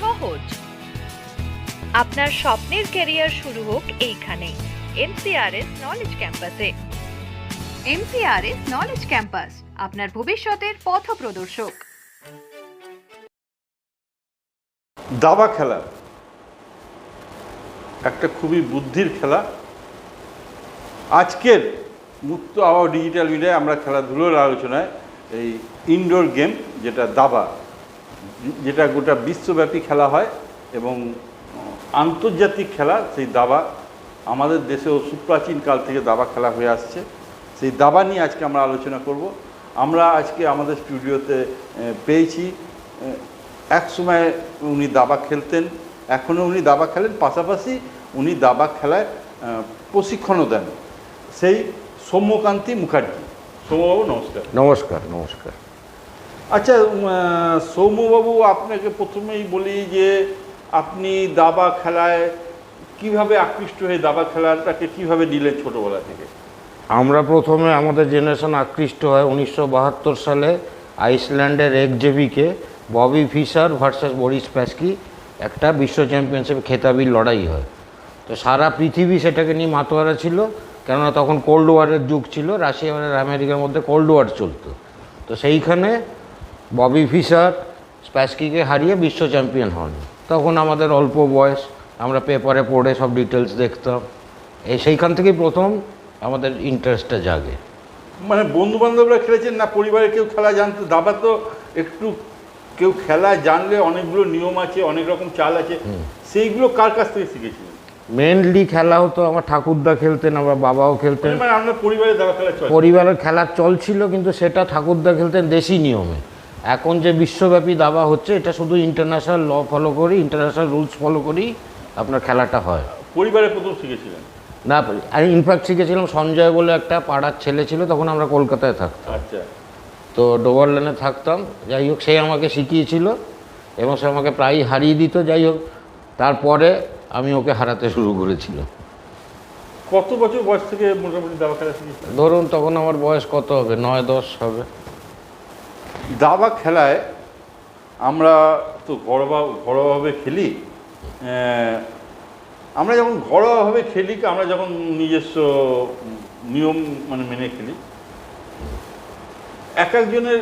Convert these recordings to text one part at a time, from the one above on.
সহজ। আপনার স্বপ্নের ক্যারিয়ার শুরু হোক এইখানে এমসিআরএস নলেজ ক্যাম্পাসে এমসিআরএস নলেজ ক্যাম্পাস আপনার ভবিষ্যতের পথ প্রদর্শক। দাবা খেলা। একটা খুবই বুদ্ধির খেলা। আজকের মুক্ত আবহাওয়া ডিজিটাল মিডিয়ায় আমরা খেলাধুলোর আলোচনায় এই ইনডোর গেম যেটা দাবা যেটা গোটা বিশ্বব্যাপী খেলা হয় এবং আন্তর্জাতিক খেলা সেই দাবা আমাদের দেশেও সুপ্রাচীন কাল থেকে দাবা খেলা হয়ে আসছে। সেই দাবা নিয়ে আজকে আমরা আলোচনা করব। আমরা আজকে আমাদের স্টুডিওতে পেয়েছি এক সময় উনি দাবা খেলতেন এখনও উনি দাবা খেলেন পাশাপাশি উনি দাবা খেলায় প্রশিক্ষণও দেন। সেই সৌম্যকান্তি মুখার্জি। সৌম্যবাবু নমস্কার। নমস্কার নমস্কার। আচ্ছা সৌম্যবাবু আপনাকে প্রথমেই বলি যে আপনি দাবা খেলায় কীভাবে আকৃষ্ট হয়ে দাবা খেলাটাকে কীভাবে নিলেন ছোটোবেলা থেকে? আমরা প্রথমে আমাদের জেনারেশন আকৃষ্ট হয় উনিশশো বাহাত্তর সালে আইসল্যান্ডের একজেভিকে Bobby Fischer versus Boris Spassky একটা বিশ্ব চ্যাম্পিয়নশিপ খেতাবির লড়াই হয়। তো সারা পৃথিবী সেটাকে নিয়ে মাতোয়ারা ছিল, কেননা তখন কোল্ড ওয়ারের যুগ ছিল, রাশিয়া আর আমেরিকার মধ্যে কোল্ড ওয়ার চলতো। তো সেইখানে ববি ফিশার স্প্যাস্কিকে হারিয়ে বিশ্ব চ্যাম্পিয়ন হন তখন আমাদের অল্প বয়স আমরা পেপারে পড়ে সব ডিটেলস দেখতাম। এই সেইখান থেকেই প্রথম আমাদের ইন্টারেস্টটা জাগে। মানে বন্ধু বান্ধবরা খেলেছেন না? পরিবারের কেউ খেলা জানতো? দাবা তো একটু কেউ খেলা জানলে অনেকগুলো নিয়ম আছে অনেক রকম চাল আছে। সেইগুলো কার কাছ থেকে শিখেছিলেন? মেনলি খেলা হতো আমার ঠাকুরদা খেলতেন আমার বাবাও খেলতেন। মানে পরিবারে খেলা পরিবারের খেলার চল ছিল কিন্তু সেটা ঠাকুরদা খেলতেন দেশি নিয়মে। এখন যে বিশ্বব্যাপী দাবা হচ্ছে এটা শুধু ইন্টারন্যাশনাল ল ফলো করি ইন্টারন্যাশনাল রুলস ফলো করি আপনার খেলাটা হয়। পরিবারে প্রথম শিখেছিলেন? না আমি ইনফ্যাক্ট শিখেছিলাম সঞ্জয় বলে একটা পাড়ার ছেলে ছিল তখন আমরা কলকাতায় থাকতাম। আচ্ছা। তো ডোবার লেনে থাকতাম যাই হোক সে আমাকে শিখিয়েছিল এবং সে আমাকে প্রায়ই হারিয়ে দিত যাই হোক তারপরে আমি ওকে হারাতে শুরু করেছিলাম কত বছর বয়স থেকে মোটামুটি দাবা খেলা ধরুন তখন আমার বয়স কত হবে? নয় দশ হবে। দাবা খেলায় আমরা তো ঘরোয়া, ঘরোয়াভাবে খেলি। আমরা যখন ঘরোয়াভাবে খেলি, আমরা যখন নিজস্ব নিয়ম মানে মেনে খেলি, এক একজনের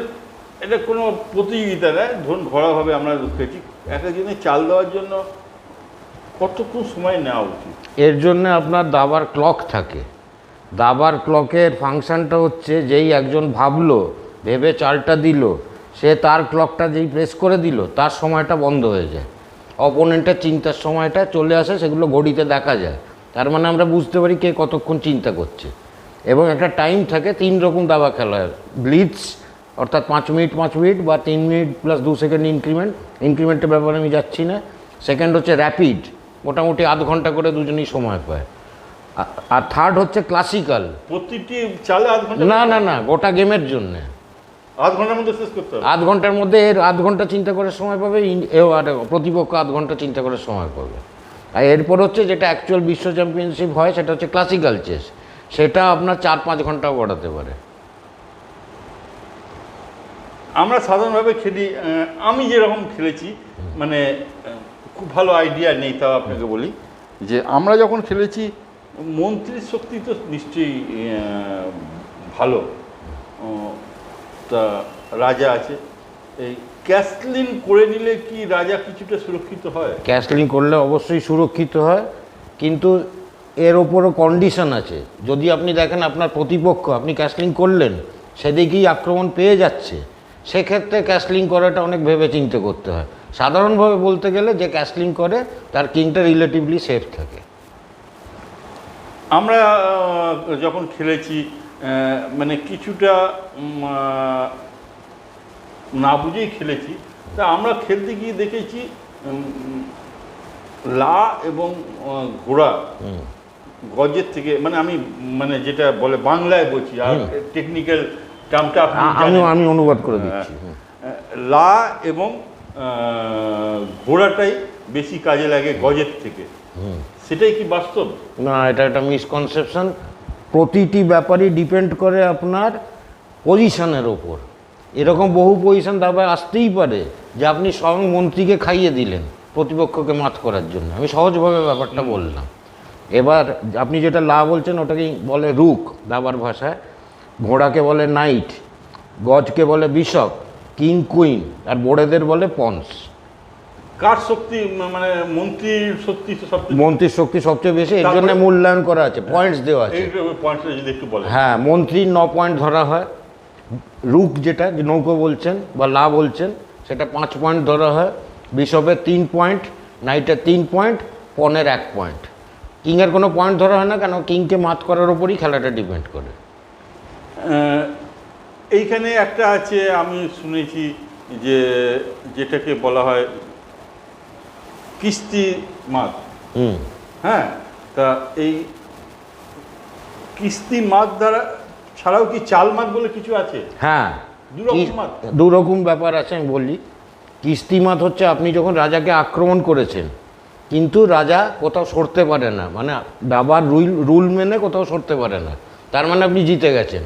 এটা কোনো প্রতিযোগিতা নয়। ধরুন ঘরোয়াভাবে আমরা খেয়েছি এক একজনের চাল দেওয়ার জন্য কতক্ষণ সময় নেওয়া উচিত? এর জন্য আপনার দাবার ক্লক থাকে। দাবার ক্লকের ফাংশনটা হচ্ছে যেই একজন ভাবলো ভেবে চালটা দিল সে তার ক্লকটা যেই প্রেস করে দিল তার সময়টা বন্ধ হয়ে যায়। অপোনেন্টের চিন্তার সময়টা চলে আসে সেগুলো ঘড়িতে দেখা যায়। তার মানে আমরা বুঝতে পারি কে কতক্ষণ চিন্তা করছে। এবং একটা টাইম থাকে তিন রকম দাবা খেলা হয়। ব্লিটস অর্থাৎ পাঁচ মিনিট পাঁচ মিনিট বা তিন মিনিট প্লাস দু সেকেন্ড ইনক্রিমেন্ট ইনক্রিমেন্টের ব্যাপারে আমি যাচ্ছি না। সেকেন্ড হচ্ছে র্যাপিড মোটামুটি আধ ঘণ্টা করে দুজনেই সময় পায়। আর থার্ড হচ্ছে ক্লাসিক্যাল প্রতিটি চালে না না না গোটা গেমের জন্যে। আধ ঘণ্টার মধ্যে শেষ করতে হবে। আধ ঘণ্টার মধ্যে এর আধ ঘণ্টা চিন্তা করার সময় পাবে ইন- এও আর প্রতিপক্ষ আধ ঘণ্টা চিন্তা করার সময় পাবে। আর এরপর হচ্ছে যেটা অ্যাকচুয়াল বিশ্ব চ্যাম্পিয়নশিপ হয় সেটা হচ্ছে ক্লাসিক্যাল চেস সেটা আপনার চার পাঁচ ঘন্টাও বাড়াতে পারে। আমরা সাধারণভাবে খেলি আমি যেরকম খেলেছি মানে খুব ভালো আইডিয়া নেই তাও আপনাকে বলি যে আমরা যখন খেলেছি মন্ত্রীর শক্তি তো নিশ্চয়ই ভালো। রাজা আছে। এই ক্যাসলিন করে নিলে কি রাজা কিছুটা সুরক্ষিত হয়? ক্যাশলিং করলে অবশ্যই সুরক্ষিত হয় কিন্তু এর ওপরও কন্ডিশন আছে। যদি আপনি দেখেন আপনার প্রতিপক্ষ আপনি ক্যাশলিং করলেন সেদিকেই আক্রমণ পেয়ে যাচ্ছে। সেক্ষেত্রে ক্যাশলিং করাটা অনেক ভেবে চিন্তে করতে হয়। সাধারণভাবে বলতে গেলে যে ক্যাসলিং করে তার কিংটা রিলেটিভলি সেফ থাকে। আমরা যখন খেলেছি মানে কিছুটা না বুঝেই খেলেছি। তা আমরা খেলতে গিয়ে দেখেছি লা এবং ঘোড়া গজের থেকে মানে আমি মানে যেটা বলে বাংলায় বলছি আর টেকনিক্যাল টার্মটা আমি আমি অনুবাদ করে দিচ্ছি লা এবং ঘোড়াটাই বেশি কাজে লাগে গজের থেকে। সেটাই কি বাস্তব? না এটা একটা মিসকনসেপশন প্রতিটি ব্যাপারই ডিপেন্ড করে আপনার পজিশনের ওপর এরকম বহু পজিশন দাবা আসতেই পারে যে আপনি স্বয়ং মন্ত্রীকে খাইয়ে দিলেন প্রতিপক্ষকে মাত করার জন্য। আমি সহজভাবে ব্যাপারটা বললাম। এবার আপনি যেটা লা বলছেন ওটাকে বলে রুক দাবার ভাষায়। ঘোড়াকে বলে নাইট গজকে বলে বিশপ কিং কুইন আর বোড়েদের বলে পন্স কার শক্তি মানে মন্ত্রীর শক্তি তো সব মন্ত্রীর শক্তি সবচেয়ে বেশি এর জন্য মূল্যায়ন করা আছে পয়েন্টস দেওয়া আছে। এই যদি একটু বলেন। হ্যাঁ মন্ত্রীর ন পয়েন্ট ধরা হয় রুক যেটা নৌকো বলছেন বা লা বলছেন সেটা পাঁচ পয়েন্ট ধরা হয় বিশপের তিন পয়েন্ট নাইটের তিন পয়েন্ট পনেরো এক পয়েন্ট কিংয়ের কোনো পয়েন্ট ধরা হয় না কেন? কিংকে মাত করার ওপরই খেলাটা ডিপেন্ড করে। এইখানে একটা আছে আমি শুনেছি যে যেটাকে বলা হয় কিস্তি মাছ হুম। হ্যাঁ তা এই কিস্তি মাছ দ্বারা ছাড়াও কি চাল মাছ বলে কিছু আছে? হ্যাঁ। দু রকম ব্যাপার আছে আমি বলি কিস্তি কিস্তিমাত হচ্ছে আপনি যখন রাজাকে আক্রমণ করেছেন কিন্তু রাজা কোথাও সরতে পারে না। মানে দাবার রুল রুল মেনে কোথাও সরতে পারে না। তার মানে আপনি জিতে গেছেন।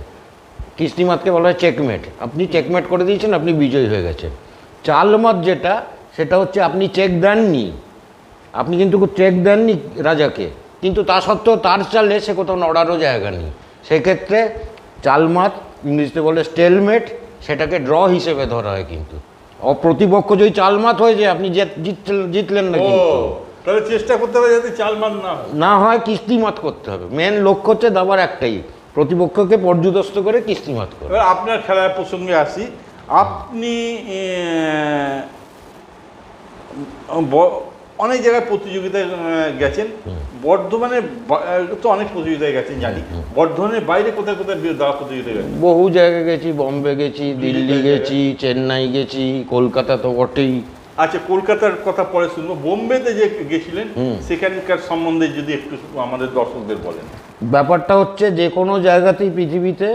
কিস্তিমাতকে বলা হয় চেকমেট আপনি চেকমেট করে দিয়েছেন আপনি বিজয়ী হয়ে গেছেন। চালমাত যেটা সেটা হচ্ছে আপনি চেক দেননি। আপনি কিন্তু চেক দেননি রাজাকে। কিন্তু তা সত্ত্বেও তার চালে সে কোথাও নড়ারও জায়গা নেই। সেক্ষেত্রে চালমাত ইংরেজিতে বলে স্টেলমেট সেটাকে ড্র হিসেবে ধরা হয় কিন্তু। অপ্রতিপক্ষ যদি চালমাত হয়ে যায় আপনি জিত- জিতলেন না কিন্তু। তাহলে চেষ্টা করতে হবে যাতে চাল মাছ না হয়। না হয় কিস্তিমাত করতে হবে। মেন লক্ষ্য হচ্ছে দাবার একটাই। প্রতিপক্ষকে পর্যুদস্ত করে কিস্তিমাত করে। আপনার খেলার প্রসঙ্গে আসি। আপনি অনেক জায়গায় প্রতিযোগিতায় গেছেন। বর্ধমানে তো অনেক প্রতিযোগিতায় গেছেন জানি। বর্ধমানের বাইরে কোথায় কোথায় দাবা প্রতিযোগিতায় গেছেন? বহু জায়গায় গেছি বম্বে গেছি দিল্লি গেছি চেন্নাই গেছি কলকাতা তো বটেই। আচ্ছা কলকাতার কথা পরে শুনব। বোম্বেতে যে গেছিলেন সেখানকার সম্বন্ধে যদি একটু আমাদের দর্শকদের বলেন। ব্যাপারটা হচ্ছে যে কোনো জায়গাতেই পৃথিবীতে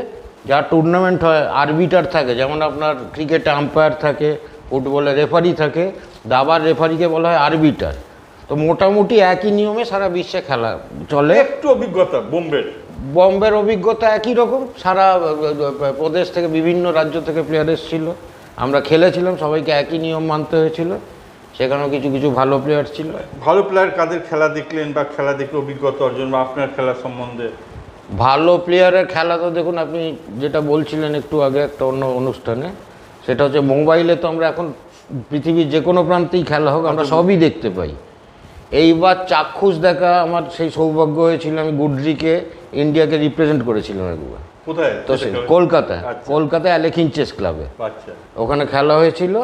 যা টুর্নামেন্ট হয় আরবিটার থাকে যেমন আপনার ক্রিকেটে আম্পায়ার থাকে ফুটবলে রেফারি থাকে দাবার রেফারিকে বলা হয় আরবিটার তো মোটামুটি একই নিয়মে সারা বিশ্বে খেলা চলে। একটু অভিজ্ঞতা বোম্বের। বম্বের অভিজ্ঞতা একই রকম সারা প্রদেশ থেকে বিভিন্ন রাজ্য থেকে প্লেয়ার এসেছিল। আমরা খেলেছিলাম সবাইকে একই নিয়ম মানতে হয়েছিল। সেখানেও কিছু কিছু ভালো প্লেয়ার ছিল। ভালো প্লেয়ার কাদের খেলা দেখলেন বা খেলা দেখলে অভিজ্ঞতা অর্জন বা আপনার খেলা সম্বন্ধে? ভালো প্লেয়ারের খেলা তো দেখুন আপনি যেটা বলছিলেন একটু আগে একটা অন্য অনুষ্ঠানে সেটা হচ্ছে মোবাইলে তো আমরা এখন পৃথিবীর যে কোনো প্রান্তেই খেলা হোক আমরা সবই দেখতে পাই। এইবার চাক্ষুষ দেখা আমার সেই সৌভাগ্য হয়েছিল আমি গুডরিকে ইন্ডিয়াকে রিপ্রেজেন্ট করেছিলাম একবার। কোথায়? তো সে সেটা- কলকাতায়। আচ্ছা। কলকাতায় অ্যালেখিন চেস ক্লাবে। আচ্ছা। ওখানে খেলা হয়েছিল।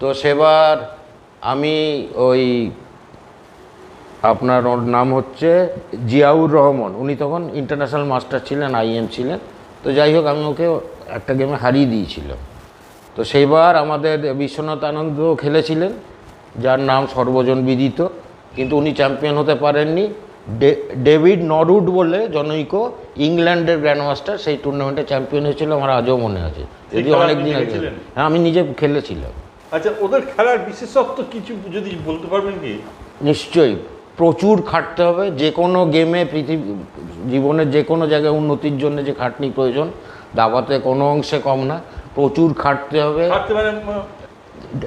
তো সেবার আমি ওই আপনার ওর নাম হচ্ছে জিয়াউর রহমান। উনি তখন ইন্টারন্যাশনাল মাস্টার ছিলেন আইএম ছিলেন। তো যাই হোক আমি ওকে একটা গেমে হারিয়ে দিয়েছিলাম। তো সেইবার আমাদের বিশ্বনাথ আনন্দ খেলেছিলেন যার নাম সর্বজন বিদিত কিন্তু উনি চ্যাম্পিয়ন হতে পারেননি। ডে- ডেভিড নরউড বলে জনৈক ইংল্যান্ডের গ্র্যান্ডমাস্টার সেই টুর্নামেন্টে চ্যাম্পিয়ন হয়েছিল আমার আজও মনে আছে। যদি খেলা অনেক আপনি দিন আগে। হ্যাঁ আমি নিজে খেলেছিলাম। আচ্ছা ওদের খেলার বিশেষত্ব কিছু যদি বলতে পারবেন কি? নিশ্চয়ই প্রচুর খাটতে হবে। যে কোনো গেমে পৃথিবী জীবনের যে কোনো জায়গায় উন্নতির জন্য যে খাটনি প্রয়োজন দাবাতে কোনো অংশে কম না। প্রচুর খাটতে হবে। খাটতে মানে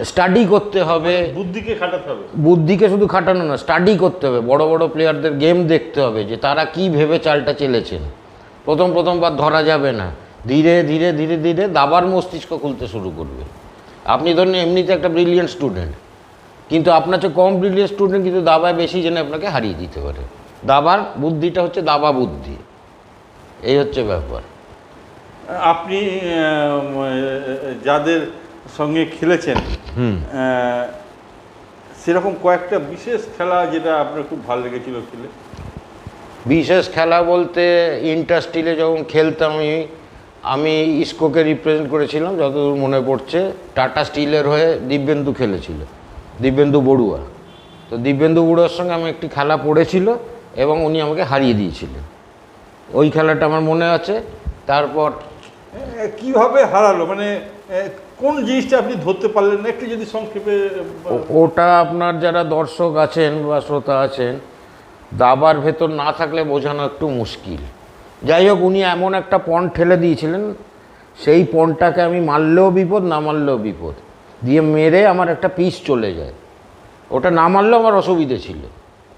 স্টাডি করতে হবে। বুদ্ধিকে খাটাতে হবে। বুদ্ধিকে শুধু খাটানো না স্টাডি করতে হবে। বড় বড় প্লেয়ারদের গেম দেখতে হবে যে তারা কি ভেবে চালটা চেলেছেন। প্রথম প্রথমবার ধরা যাবে না। ধীরে ধীরে ধীরে ধীরে দাবার মস্তিষ্ক খুলতে শুরু করবে। আপনি ধরুন এমনিতে একটা ব্রিলিয়েন্ট স্টুডেন্ট কিন্তু আপনার চেয়ে কম ব্রিলিয়েন্ট স্টুডেন্ট কিন্তু দাবায় বেশি জেনে আপনাকে হারিয়ে দিতে পারে। দাবার বুদ্ধিটা হচ্ছে দাবা বুদ্ধি। এই হচ্ছে ব্যাপার। আপনি যাদের সঙ্গে খেলেছেন সেরকম কয়েকটা বিশেষ খেলা যেটা আপনার খুব ভালো লেগেছিল খেলে? বিশেষ খেলা বলতে ইন্টার স্টিলে যখন খেলতাম আমি আমি ইস্কোকে রিপ্রেজেন্ট করেছিলাম যতদূর মনে পড়ছে টাটা স্টিলের হয়ে দিব্যেন্দু খেলেছিল দিব্যেন্দু বড়ুয়া। তো দিব্যেন্দু বড়ুয়ার সঙ্গে আমি একটি খেলা পড়েছিল এবং উনি আমাকে হারিয়ে দিয়েছিলেন। ওই খেলাটা আমার মনে আছে। তারপর কীভাবে হারালো? মানে কোন জিনিসটা আপনি ধরতে পারলেন না? একটু যদি সংক্ষেপে ওটা আপনার যারা দর্শক আছেন বা শ্রোতা আছেন, দাবার ভেতর না থাকলে বোঝানো একটু মুশকিল। যাই হোক, উনি এমন একটা পণ ঠেলে দিয়েছিলেন, সেই পণটাকে আমি মারলেও বিপদ, না মারলেও বিপদ। দিয়ে মেরে আমার একটা পিস চলে যায়। ওটা না মারলেও আমার অসুবিধে ছিল।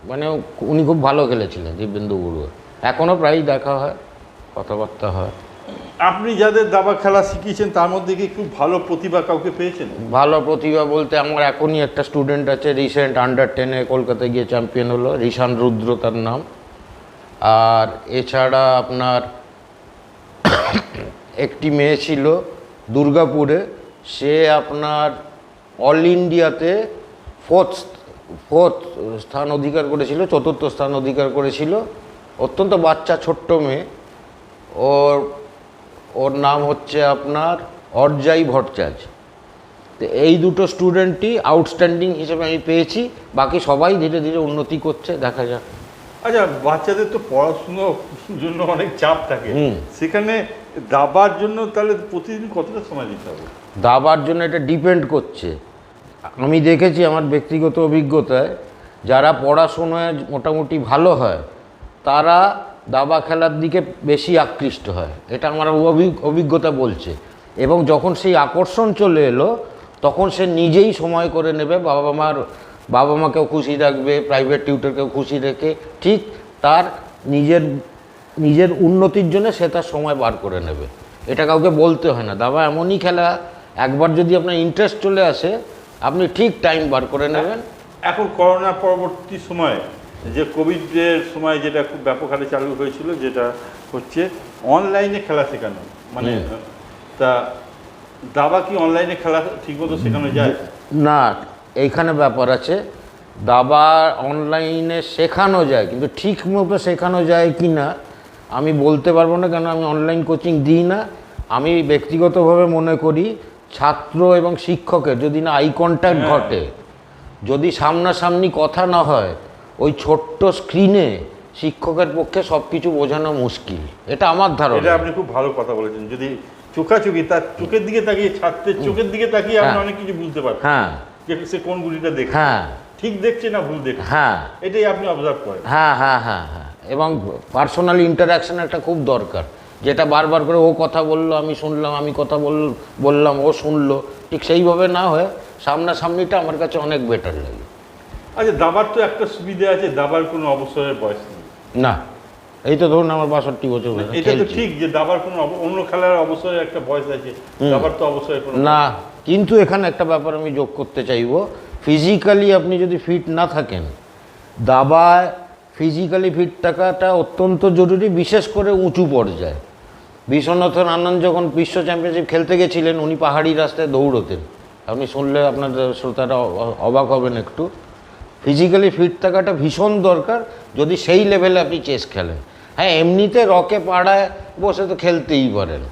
মানে উনি খুব ভালো খেলেছিলেন, দিব্যেন্দু বড়ুয়া। এখনও প্রায়ই দেখা হয়, কথাবার্তা হয়। আপনি যাদের দাবা খেলা শিখিয়েছেন, তার মধ্যে কি খুব ভালো প্রতিভা কাউকে পেয়েছেন? ভালো প্রতিভা বলতে আমার এখনই একটা স্টুডেন্ট আছে রিসেন্ট আন্ডার টেনে কলকাতায় গিয়ে চ্যাম্পিয়ন হলো, রিশান রুদ্র তার নাম। আর এছাড়া আপনার একটি মেয়ে ছিল দুর্গাপুরে, সে আপনার অল ইন্ডিয়াতে ফোর্থ ফোর্থ স্থান অধিকার করেছিল, চতুর্থ স্থান অধিকার করেছিল। অত্যন্ত বাচ্চা, ছোট্ট মেয়ে। ওর ওর নাম হচ্ছে আপনার অর্জাই ভট্টাচার্য। তো এই দুটো স্টুডেন্টই আউটস্ট্যান্ডিং হিসেবে আমি পেয়েছি বাকি সবাই ধীরে ধীরে উন্নতি করছে দেখা যাক। আচ্ছা বাচ্চাদের তো পড়াশুনোর জন্য অনেক চাপ থাকে। হুম। সেখানে দাবার জন্য তাহলে প্রতিদিন কতটা সময় দিতে হবে? দাবার জন্য এটা ডিপেন্ড করছে। আমি দেখেছি আমার ব্যক্তিগত অভিজ্ঞতায় যারা পড়াশোনায় মোটামুটি ভালো হয় তারা দাবা খেলার দিকে বেশি আকৃষ্ট হয়। এটা আমার অভিজ্ঞতা বলছে। এবং যখন সেই আকর্ষণ চলে এলো, তখন সে নিজেই সময় করে নেবে বাবা মার বাবা মাকেও খুশি রাখবে প্রাইভেট টিউটরকেও খুশি রেখে ঠিক তার নিজের নিজের উন্নতির জন্য সে তার সময় বার করে নেবে। এটা কাউকে বলতে হয় না। দাবা এমনই খেলা, একবার যদি আপনার ইন্টারেস্ট চলে আসে, আপনি ঠিক টাইম বার করে নেবেন। এখন করোনা পরবর্তী সময়ে যে কোভিডের সময় যেটা খুব ব্যাপক হারে চালু হয়েছিল যেটা হচ্ছে অনলাইনে খেলা শেখানো। মানে তা দাবা কি অনলাইনে খেলা ঠিকমতো শেখানো যায়? না এইখানে ব্যাপার আছে। দাবা অনলাইনে শেখানো যায় কিন্তু ঠিক মতো শেখানো যায় কি না আমি বলতে পারব না কেন আমি অনলাইন কোচিং দিই না। আমি ব্যক্তিগতভাবে মনে করি ছাত্র এবং শিক্ষকের যদি না আই কন্ট্যাক্ট ঘটে যদি সামনাসামনি কথা না হয় ওই ছোট্ট স্ক্রিনে শিক্ষকের পক্ষে সব কিছু বোঝানো মুশকিল। এটা আমার এটা ধারণা আপনি খুব ভালো কথা বলেছেন। যদি চোখাচোখি তার চোখের দিকে তাকিয়ে ছাত্রের চোখের দিকে তাকিয়ে আপনি হ্যাঁ। অনেক কিছু বুঝতে পারছেন হ্যাঁ। যে সে কোন গুলিটা দেখছে। হ্যাঁ। ঠিক দেখছে না ভুল দেখছে। হ্যাঁ। এটাই আপনি অবজার্ভ করেন। হ্যাঁ হ্যাঁ হ্যাঁ হ্যাঁ। এবং পার্সোনাল ইন্টারাকশন একটা খুব দরকার। যেটা বারবার করে ও কথা বলল আমি শুনলাম আমি কথা বল বললাম ও শুনলো। ঠিক সেইভাবে না হয়ে সামনাসামনিটা আমার কাছে অনেক বেটার লাগে। আচ্ছা দাবার তো একটা সুবিধা আছে দাবার কোনো অবসরের বয়স নেই। না এই তো ধরুন আমার বাষট্টি বছর এটা তো ঠিক যে দাবার কোনো অন্য খেলার অবসরের একটা বয়স আছে দাবার তো অবসরের না কিন্তু এখানে একটা ব্যাপার আমি যোগ করতে চাইব। ফিজিক্যালি আপনি যদি ফিট না থাকেন দাবায় ফিজিক্যালি ফিট থাকাটা অত্যন্ত জরুরি বিশেষ করে উঁচু পর্যায়ে। বিশ্বনাথন আনন্দ যখন বিশ্ব চ্যাম্পিয়নশিপ খেলতে গেছিলেন উনি পাহাড়ি রাস্তায় দৌড়তেন। আপনি শুনলে আপনার শ্রোতারা অবাক হবেন একটু। ফিজিক্যালি ফিট থাকাটা ভীষণ দরকার যদি সেই লেভেলে আপনি চেস খেলেন। হ্যাঁ এমনিতে রকে পাড়ায় বসে তো খেলতেই পারেন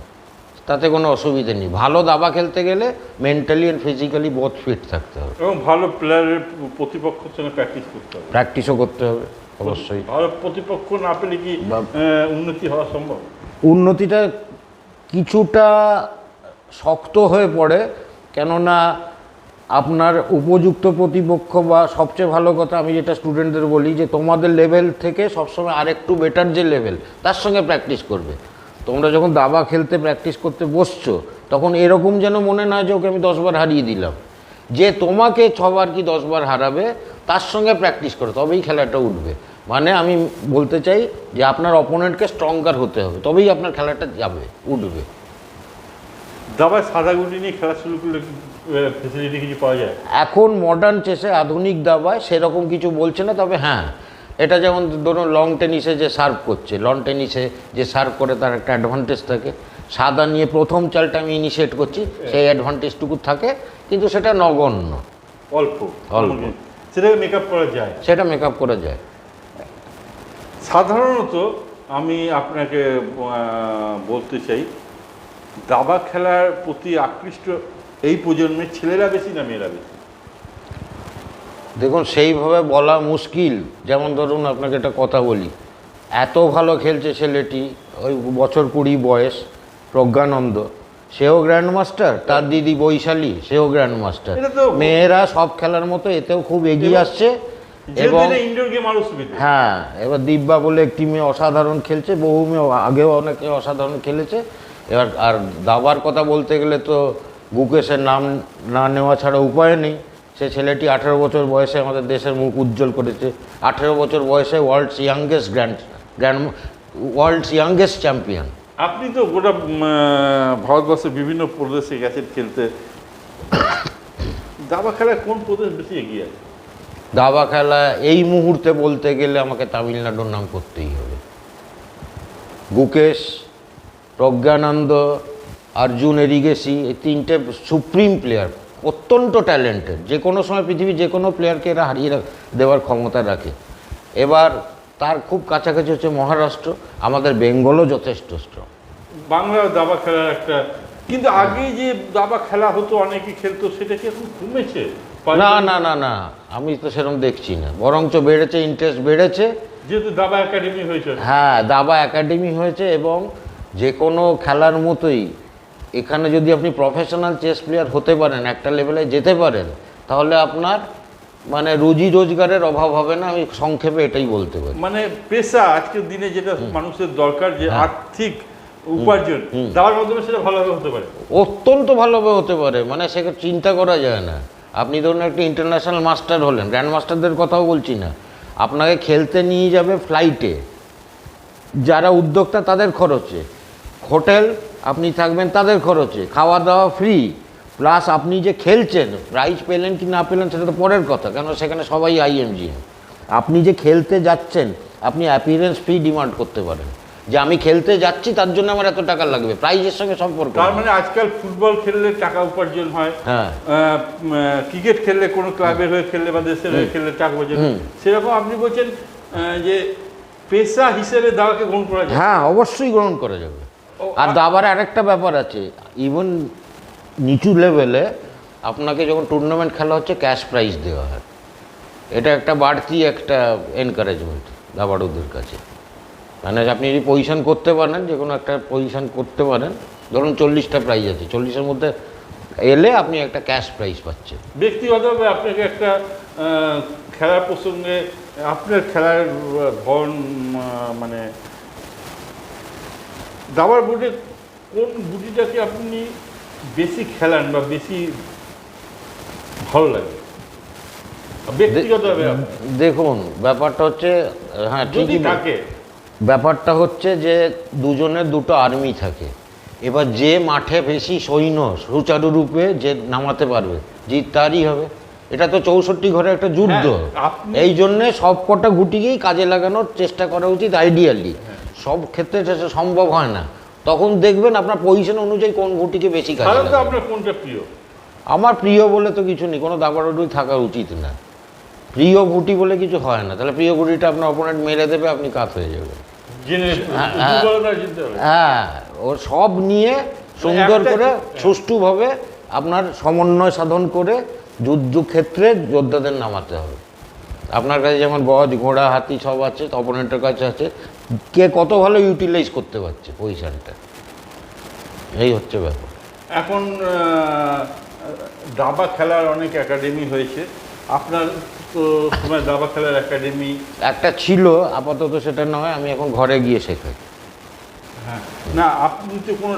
তাতে কোনো অসুবিধে নেই। ভালো দাবা খেলতে গেলে mentally and physically both fit থাকতে হবে। এবং ভালো প্লেয়ারের প্রতিপক্ষের সঙ্গে প্র্যাকটিস করতে হবে। প্র্যাকটিসও করতে হবে অবশ্যই। ভালো প্রতিপক্ষ না পেলে কি উন্নতি হওয়া সম্ভব? উন্নতিটা কিছুটা শক্ত হয়ে পড়ে কেননা আপনার উপযুক্ত প্রতিপক্ষ বা সবচেয়ে ভালো কথা আমি যেটা স্টুডেন্টদের বলি যে তোমাদের লেভেল থেকে সবসময় আরেকটু বেটার যে লেভেল তার সঙ্গে প্র্যাকটিস করবে। তোমরা যখন দাবা খেলতে প্র্যাকটিস করতে বসছো, তখন এরকম যেন মনে না যে ওকে আমি দশবার হারিয়ে দিলাম। যে তোমাকে ছবার কি দশবার হারাবে, তার সঙ্গে প্র্যাকটিস করো, তবেই খেলাটা উঠবে। মানে আমি বলতে চাই যে আপনার অপোনেন্টকে স্ট্রঙ্গার হতে হবে, তবেই আপনার খেলাটা যাবে, উঠবে। দাবায় সাদা গুটি নিয়ে খেলা শুরু করলে ফেসিলিটি কিছু পাওয়া যায়? এখন মডার্ন চেসে আধুনিক দাবায় সেরকম কিছু বলছে না তবে হ্যাঁ এটা যেমন ধরুন লং টেনিসে যে সার্ভ করছে লং টেনিসে যে সার্ভ করে তার একটা অ্যাডভান্টেজ থাকে। সাদা নিয়ে প্রথম চালটা আমি ইনিশিয়েট করছি সেই অ্যাডভান্টেজটুকু থাকে কিন্তু সেটা নগণ্য। অল্প। অল্প। সেটাকে মেকআপ করা যায়। সেটা মেকআপ করা যায়। সাধারণত আমি আপনাকে বলতে চাই দাবা খেলার প্রতি আকৃষ্ট এই প্রজন্মের ছেলেরা বেশি না মেয়েরা বেশি? দেখুন সেইভাবে বলা মুশকিল। যেমন ধরুন আপনাকে একটা কথা বলি। এত ভালো খেলছে ছেলেটি ওই বছর কুড়ি বয়স প্রজ্ঞানন্দ। সেও গ্র্যান্ড মাস্টার তার দিদি বৈশালী সেও গ্র্যান্ড মাস্টার মেয়েরা সব খেলার মতো এতেও খুব এগিয়ে আসছে এবং হ্যাঁ এবার দিব্যা বলে একটি মেয়ে অসাধারণ খেলছে বহু মেয়ে আগেও অনেকে অসাধারণ খেলেছে। এবার আর দাবার কথা বলতে গেলে তো গুকেশের নাম না নেওয়া ছাড়া উপায় নেই। সে ছেলেটি আঠেরো বছর বয়সে আমাদের দেশের মুখ উজ্জ্বল করেছে। আঠেরো বছর বয়সে world's youngest grand grand world's youngest champion আপনি তো গোটা ভারতবর্ষের বিভিন্ন প্রদেশে গেছেন খেলতে দাবা খেলায় কোন প্রদেশ বেশি এগিয়ে আছে? দাবা খেলা এই মুহূর্তে বলতে গেলে আমাকে তামিলনাড়ুর নাম করতেই হবে। গুকেশ প্রজ্ঞানন্দ অর্জুন এরিগেসি এই তিনটে সুপ্রিম প্লেয়ার অত্যন্ত ট্যালেন্টেড। যে কোনো সময় পৃথিবীর যে কোনো প্লেয়ারকে এরা হারিয়ে দেওয়ার ক্ষমতা রাখে। এবার তার খুব কাছাকাছি হচ্ছে মহারাষ্ট্র আমাদের বেঙ্গলও যথেষ্ট স্ট্রং বাংলা দাবা খেলার একটা কিন্তু আগে যে দাবা খেলা হতো অনেকে খেলতো সেটা কি এখন কমেছে? না না না না আমি তো সেরকম দেখছি না। বরঞ্চ বেড়েছে ইন্টারেস্ট বেড়েছে। যেহেতু দাবা একাডেমি হয়েছে। হ্যাঁ দাবা একাডেমি হয়েছে এবং যে কোনো খেলার মতোই এখানে যদি আপনি প্রফেশনাল চেস প্লেয়ার হতে পারেন একটা লেভেলে যেতে পারেন তাহলে আপনার মানে রুজি রোজগারের অভাব হবে না আমি সংক্ষেপে এটাই বলতে পারি। মানে পেশা আজকের দিনে যেটা মানুষের দরকার যে হ্যাঁ। আর্থিক উপার্জন দাবার মাধ্যমে সেটা ভালোভাবে হতে পারে। অত্যন্ত ভালোভাবে হতে পারে মানে সেটা চিন্তা করা যায় না। আপনি ধরুন একটা ইন্টারন্যাশনাল মাস্টার হলেন গ্র্যান্ড মাস্টারদের কথাও বলছি না। আপনাকে খেলতে নিয়ে যাবে ফ্লাইটে যারা উদ্যোক্তা তাদের খরচে। হোটেল আপনি থাকবেন তাদের খরচে খাওয়া দাওয়া ফ্রি প্লাস আপনি যে খেলছেন প্রাইজ পেলেন কি না পেলেন সেটা তো পরের কথা কেন সেখানে সবাই আইএমজি আপনি যে খেলতে যাচ্ছেন আপনি অ্যাপিয়ারেন্স ফি ডিমান্ড করতে পারেন। যে আমি খেলতে যাচ্ছি তার জন্য আমার এত টাকা লাগবে প্রাইজের সঙ্গে সম্পর্ক তার মানে আজকাল ফুটবল খেললে টাকা উপার্জন হয় হ্যাঁ। ক্রিকেট খেললে কোনো ক্লাবের হয়ে খেললে বা দেশের হয়ে খেললে টাকা উপার্জন সেরকম আপনি বলছেন যে পেশা হিসেবে দাবাকে গ্রহণ করা যায়। হ্যাঁ অবশ্যই গ্রহণ করা যাবে। আর দাবার আরেকটা ব্যাপার আছে। ইভেন নিচু লেভেলে আপনাকে যখন টুর্নামেন্ট খেলা হচ্ছে ক্যাশ প্রাইজ দেওয়া হয়। এটা একটা বাড়তি একটা এনকারেজমেন্ট দাবাড়ুদের কাছে। মানে আপনি যদি পজিশন করতে পারেন যে কোনো একটা পজিশন করতে পারেন ধরুন চল্লিশটা প্রাইজ আছে চল্লিশের মধ্যে এলে আপনি একটা ক্যাশ প্রাইজ পাচ্ছেন। ব্যক্তিগতভাবে আপনাকে একটা খেলার প্রসঙ্গে আপনার খেলার ধরন মানে দাবার বোর্ডে কোন গুটিটাকে আপনি বেশি খেলান বা বেশি ভালো লাগে? দেখুন ব্যাপারটা হচ্ছে হ্যাঁ ঠিকই থাকে। ব্যাপারটা হচ্ছে যে দুজনের দুটো আর্মি থাকে। এবার যে মাঠে বেশি সৈন্য সুচারুরূপে যে নামাতে পারবে জিত তারই হবে। এটা তো চৌষট্টি ঘরে একটা যুদ্ধ। হ্যাঁ, এই জন্যে সব কটা গুটিকেই কাজে লাগানোর চেষ্টা করা উচিত আইডিয়ালি সব ক্ষেত্রে সেটা সম্ভব হয় না। তখন দেখবেন আপনার পজিশন অনুযায়ী কোন গুটিকে বেশি কাজে আপনার কোনটা প্রিয়? আমার প্রিয় বলে তো কিছু নেই কোনো দাবাড়ুই থাকা উচিত না। প্রিয় গুটি বলে কিছু হয় না তাহলে প্রিয় গুটিটা আপনার অপোনেন্ট মেরে দেবে আপনি কাত হয়ে যাবেন। হ্যাঁ, হবে হ্যাঁ। ও সব নিয়ে সুন্দর করে সুষ্ঠুভাবে আপনার সমন্বয় সাধন করে যুদ্ধক্ষেত্রে যোদ্ধাদের নামাতে হবে। আপনার কাছে যেমন গজ ঘোড়া হাতি সব আছে অপোনেন্টের কাছে আছে। কে কত ভালো ইউটিলাইজ করতে পারছে পজিশনটা এই হচ্ছে ব্যাপার। এখন দাবা খেলার অনেক একাডেমি হয়েছে। আপনার তো সময় দাবা খেলার একাডেমি একটা ছিল আপাতত সেটা নয় আমি এখন ঘরে গিয়ে শেখাই। হ্যাঁ। না আপনি তো কোনো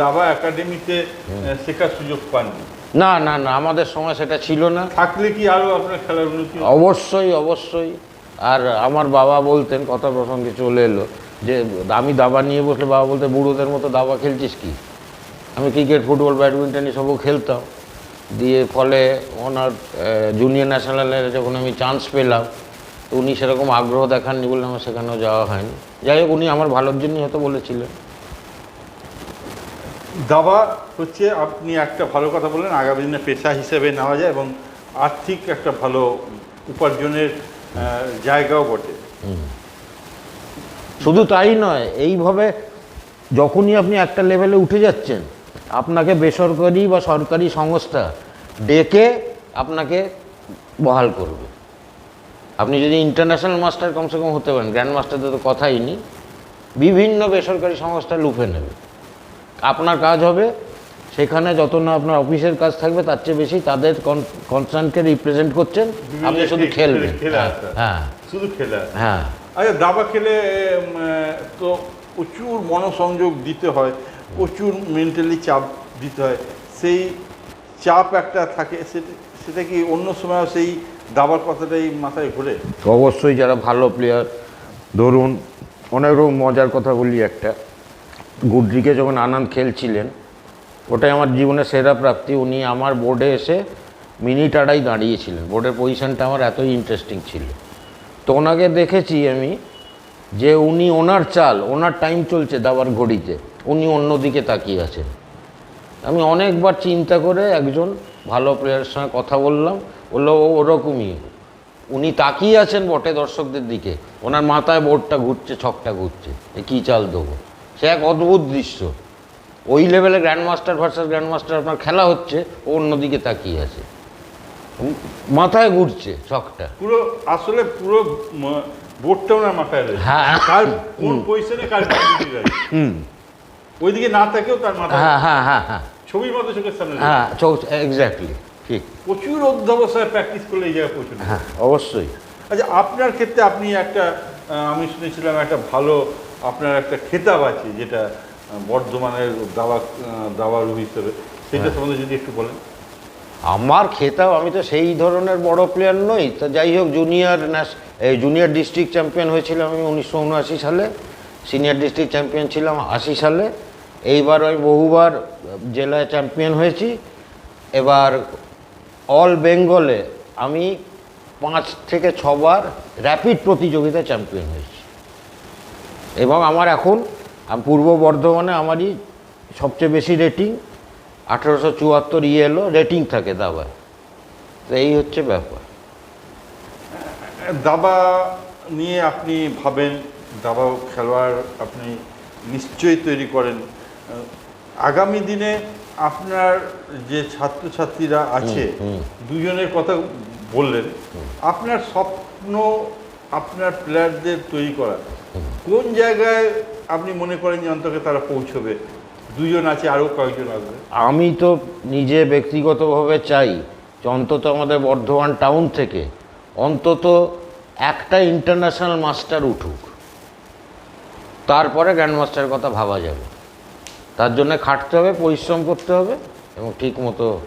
দাবা একাডেমিতে শেখার সুযোগ পাননি। না না না আমাদের সময় সেটা ছিল না। থাকলে কি আরও আপনার খেলার উন্নতি অবশ্যই অবশ্যই। আর আমার বাবা বলতেন, কথা প্রসঙ্গে চলে এলো, যে আমি দাবা নিয়ে বসলে বাবা বলতে, বুড়োদের মতো দাবা খেলছিস কি? আমি ক্রিকেট, ফুটবল, ব্যাডমিন্টন এসবও খেলতাম। দিয়ে ফলে ওনার জুনিয়র ন্যাশনালে যখন আমি চান্স পেলাম, তো উনি সেরকম আগ্রহ দেখাননি বলে আমার সেখানেও যাওয়া হয়নি। যাই হোক, উনি আমার ভালোর জন্যই হয়তো বলেছিলেন। দাবা হচ্ছে আপনি একটা ভালো কথা বললেন, আগামী দিনে পেশা হিসেবে নেওয়া যায় এবং আর্থিক একটা ভালো উপার্জনের জায়গাও বটে। শুধু তাই নয়, এইভাবে যখনই আপনি একটা লেভেলে উঠে যাচ্ছেন, আপনাকে বেসরকারি বা সরকারি সংস্থা ডেকে আপনাকে বহাল করবে। আপনি যদি ইন্টারন্যাশনাল মাস্টার কমসে কম হতে পারেন গ্র্যান্ড মাস্টারদের তো কথাই নেই। বিভিন্ন বেসরকারি সংস্থা লুফে নেবে। আপনার কাজ হবে সেখানে যত না আপনার অফিসের কাজ থাকবে তার চেয়ে বেশি তাদের কনসার্নকে রিপ্রেজেন্ট করছেন। আপনি শুধু খেলবেন। হ্যাঁ, হ্যাঁ। শুধু খেলে হ্যাঁ। আচ্ছা দাবা খেলে তো প্রচুর মনোসংযোগ দিতে হয় প্রচুর মেন্টালি চাপ দিতে হয়। সেই চাপ একটা থাকে সেটা সেটা কি অন্য সময় সেই দাবার কথাটাই মাথায় ঘুরে? অবশ্যই যারা ভালো প্লেয়ার ধরুন অনেক রকম মজার কথা বলি একটা। গুডরিকে যখন আনন্দ খেলছিলেন ওটাই আমার জীবনের সেরা প্রাপ্তি। উনি আমার বোর্ডে এসে মিনিট আড়াই দাঁড়িয়েছিলেন। বোর্ডের পজিশনটা আমার এতই ইন্টারেস্টিং ছিল। তো ওনাকে দেখেছি আমি যে উনি ওনার চাল, ওনার টাইম চলছে দাবার ঘড়িতে। উনি অন্যদিকে তাকিয়ে আছেন। আমি অনেকবার চিন্তা করে একজন ভালো প্লেয়ারের সঙ্গে কথা বললাম। বলল, ও, ওরকমই। উনি তাকিয়ে আছেন বটে দর্শকদের দিকে। ওনার মাথায় বোর্ডটা ঘুরছে, ছকটা ঘুরছে। কী চাল দেবো? সে এক অদ্ভুত দৃশ্য। ওই লেভেলে grand master versus grand master আপনার খেলা হচ্ছে ও অন্যদিকে তাকিয়ে আছে। মাথায় ঘুরছে ছকটা পুরো আসলে পুরো বোর্ডটা ওনার মাথায় রয়েছে। হ্যাঁ। কার কোন পজিশনে কার হুম। ওইদিকে না থাকেও তার মাথায় হ্যাঁ হ্যাঁ হ্যাঁ হ্যাঁ। ছবির মতো চোখের সামনে হ্যাঁ চোখ এক্স্যাক্টলি ঠিক। প্রচুর অধ্যবসায় প্র্যাকটিস করলে এই জায়গায় যায়। হ্যাঁ অবশ্যই। আচ্ছা আপনার ক্ষেত্রে আপনি একটা আমি শুনেছিলাম একটা ভালো আপনার একটা খেতাব আছে যেটা বর্ধমানের দাবা আহ, দাবারু হিসেবে। সেটা সম্বন্ধে যদি একটু বলেন। আমার খেতাব আমি তো সেই ধরনের বড় প্লেয়ার নই। তো যাই হোক জুনিয়র ন্যাশ এই জুনিয়র ডিস্ট্রিক্ট চ্যাম্পিয়ন হয়েছিলাম আমি উনিশশো উনআশি সালে। সিনিয়র ডিস্ট্রিক্ট চ্যাম্পিয়ন ছিলাম আশি সালে। এইবার আমি বহুবার জেলায় চ্যাম্পিয়ন হয়েছি। এবার অল বেঙ্গলে আমি পাঁচ থেকে ছবার র্যাপিড প্রতিযোগিতায় চ্যাম্পিয়ন হয়েছি। এবং আমার এখন আম- পূর্ব বর্ধমানে আমারই সবচেয়ে বেশি রেটিং আঠেরোশো চুয়াত্তর ইয়ে এলো রেটিং থাকে দাবায়। তো এই হচ্ছে ব্যাপার। দাবা নিয়ে আপনি ভাবেন দাবা খেলোয়াড় আপনি নিশ্চয়ই তৈরি করেন। আগামী দিনে আপনার যে ছাত্রছাত্রীরা আছে দুজনের কথা বললেন আপনার স্বপ্ন আপনার প্লেয়ারদের তৈরি করা কোন জায়গায় আপনি মনে করেন যে অন্তকে তারা পৌঁছবে? দুজন আছে আরও কয়েকজন আসবে। আমি তো নিজে ব্যক্তিগতভাবে চাই যে অন্তত আমাদের বর্ধমান টাউন থেকে অন্তত একটা ইন্টারন্যাশনাল মাস্টার উঠুক। তারপরে গ্র্যান্ড মাস্টারের কথা ভাবা যাবে। তার জন্য খাটতে হবে পরিশ্রম করতে হবে এবং ঠিক মতো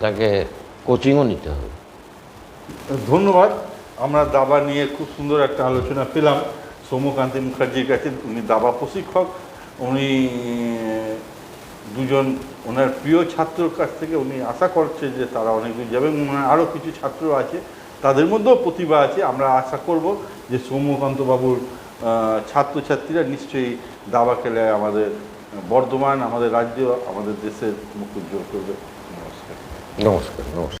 তাকে কোচিংও নিতে হবে। ধন্যবাদ। আমরা দাবা নিয়ে খুব সুন্দর একটা আলোচনা পেলাম। সৌম্যকান্তি মুখার্জির কাছে উনি দাবা প্রশিক্ষক উনি দুজন ওনার প্রিয় ছাত্রর কাছ থেকে উনি আশা করছে যে তারা অনেক দূর যাবে ওনার আরও কিছু ছাত্র আছে তাদের মধ্যেও প্রতিভা আছে। আমরা আশা করব যে সৌম্যকান্ত বাবুর আহ, ছাত্রছাত্রীরা নিশ্চয়ই দাবা খেলে আমাদের বর্ধমান আমাদের রাজ্য আমাদের দেশের মুখ উজ্জ্বল করবে নমস্কার। নমস্কার নমস্কার।